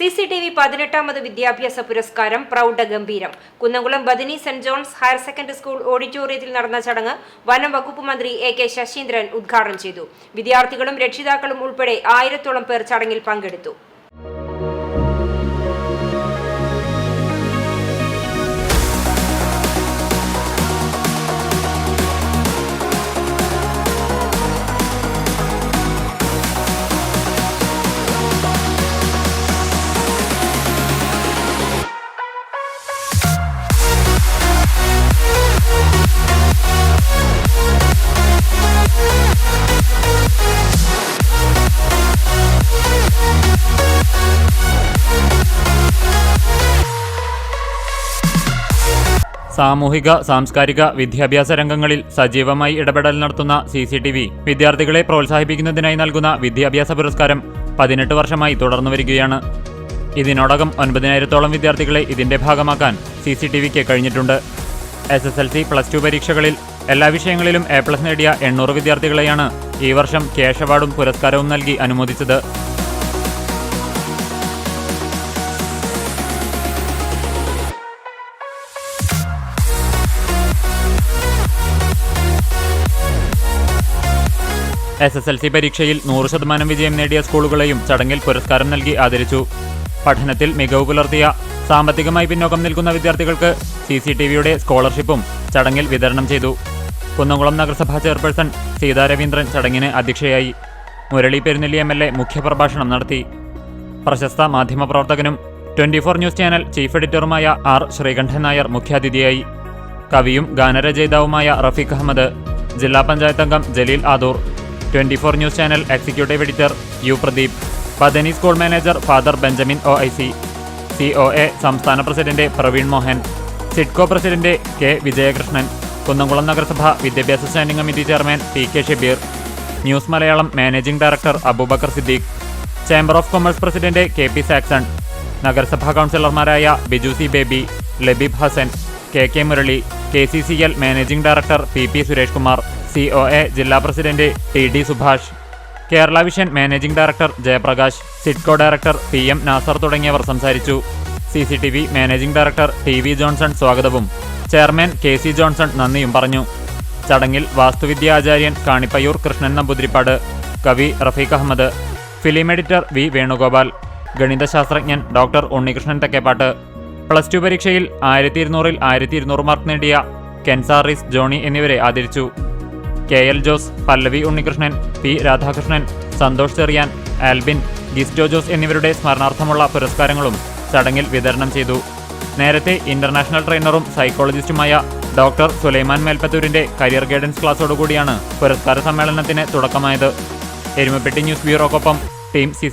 C C T V പതിനെട്ടാമത് വിദ്യാഭ്യാസ പുരസ്കാരം പ്രൗഢഗംഭീരം Kunnamkulam ബദിനി saint John's higher secondary school ഓഡിറ്റോറിയത്തിൽ നടന്ന ചടങ്ങ് വനം വകുപ്പ് മന്ത്രി എ കെ ശശീന്ദ്രൻ ഉദ്ഘാടനം ചെയ്തു. വിദ്യാർത്ഥികളും രക്ഷിതാക്കളും ഉൾപ്പെടെ ആയിരത്തോളം പേർ ചടങ്ങിൽ പങ്കെടുത്തു. സാമൂഹിക സാംസ്കാരിക വിദ്യാഭ്യാസ രംഗങ്ങളിൽ സജീവമായി ഇടപെടൽ നടത്തുന്ന സി സി ടി വി. വിദ്യാർത്ഥികളെ പ്രോത്സാഹിപ്പിക്കുന്നതിനായി നൽകുന്ന വിദ്യാഭ്യാസ പുരസ്കാരം പതിനെട്ട് വർഷമായി തുടർന്നു വരികയാണ്. ഇതിനോടകം ഒൻപതിനായിരത്തോളം വിദ്യാർത്ഥികളെ ഇതിന്റെ ഭാഗമാക്കാൻ സി സി ടി വിക്ക് കഴിഞ്ഞിട്ടുണ്ട്. S S L C plus two പരീക്ഷകളിൽ എല്ലാ വിഷയങ്ങളിലും എ പ്ലസ് നേടിയ എണ്ണൂറ് വിദ്യാർത്ഥികളെയാണ് ഈ വർഷം ക്യാഷ് അവാർഡും പുരസ്കാരവും നൽകി അനുമോദിച്ചത്. എസ് എസ് എൽ സി പരീക്ഷയിൽ നൂറ് ശതമാനം വിജയം നേടിയ സ്കൂളുകളെയും ചടങ്ങിൽ പുരസ്കാരം നൽകി ആദരിച്ചു. പഠനത്തിൽ മികവ് പുലർത്തിയ സാമ്പത്തികമായി പിന്നോക്കം നിൽക്കുന്ന വിദ്യാർത്ഥികൾക്ക് സി സി ടി വിയുടെ സ്കോളർഷിപ്പും ചടങ്ങിൽ വിതരണം ചെയ്തു. കുന്നംകുളം നഗരസഭാ ചെയർപേഴ്സൺ സീതാ രവീന്ദ്രൻ ചടങ്ങിന് അധ്യക്ഷയായി. Murali Perunnelli M L A മുഖ്യപ്രഭാഷണം നടത്തി. പ്രശസ്ത മാധ്യമപ്രവർത്തകനും twenty four news channel chief എഡിറ്ററുമായ R Sreekandan Nair മുഖ്യാതിഥിയായി. കവിയും ഗാനരചയിതാവുമായ റഫീഖ് അഹമ്മദ് ജില്ലാ പഞ്ചായത്ത് അംഗം Jaleel Adoor. Twenty four news channel executive editor U Pradeep. പതനി school manager father Benjamin O I C. C O A സംസ്ഥാന president Praveen Mohan. SIDCO president K Vijayakrishnan. Kunnamkulam നഗരസഭ വിദ്യാഭ്യാസ standing committee chairman P K Shabeer. News Malayalam managing director Aboobacker Siddique. Chamber of commerce president K P Saxon. നഗരസഭാ കൗൺസിലർമാരായ Biju C Baby Labeeb Hassan K K Murali K C C L managing director P P Suresh Kumar C O A ജില്ലാ president T D Subhash Kerala vision managing director Jayaprakash SIDCO director P M Nasar തുടങ്ങിയവർ സംസാരിച്ചു. C C T V managing director T V Johnson സ്വാഗതവും. Chairman K C Johnson നന്ദിയും പറഞ്ഞു. ചടങ്ങിൽ വാസ്തുവിദ്യ ആചാര്യൻ കാണിപ്പയ്യൂർ കൃഷ്ണൻ നമ്പൂതിരിപ്പാട് കവി Rafeeq Ahammed film editor V Venugopal ഗണിതശാസ്ത്രജ്ഞൻ doctor Unnikrishnan Thekkepat plus two പരീക്ഷയിൽ ആയിരത്തി ഇരുന്നൂറിൽ ആയിരത്തി ഇരുന്നൂറ് മാർക്ക് നേടിയ കെൻസാറിസ് ജോണി എന്നിവരെ ആദരിച്ചു. K L Jose Pallavi Unnikrishnan P Radhakrishnan Santhosh Cherian Albin Gisto Jose എന്നിവരുടെ സ്മരണാർത്ഥമുള്ള പുരസ്കാരങ്ങളും ചടങ്ങിൽ വിതരണം ചെയ്തു. നേരത്തെ ഇന്റർനാഷണൽ ട്രെയിനറും സൈക്കോളജിസ്റ്റുമായ ഡോക്ടർ സുലൈമാൻ മേൽപ്പത്തൂരിന്റെ കരിയർ ഗൈഡൻസ് ക്ലാസ്സോടുകൂടിയാണ് പുരസ്കാര സമ്മേളനത്തിന് തുടക്കമായത്. എരുമപ്പെട്ടി ന്യൂസ് ബ്യൂറോക്കൊപ്പം ടീം സി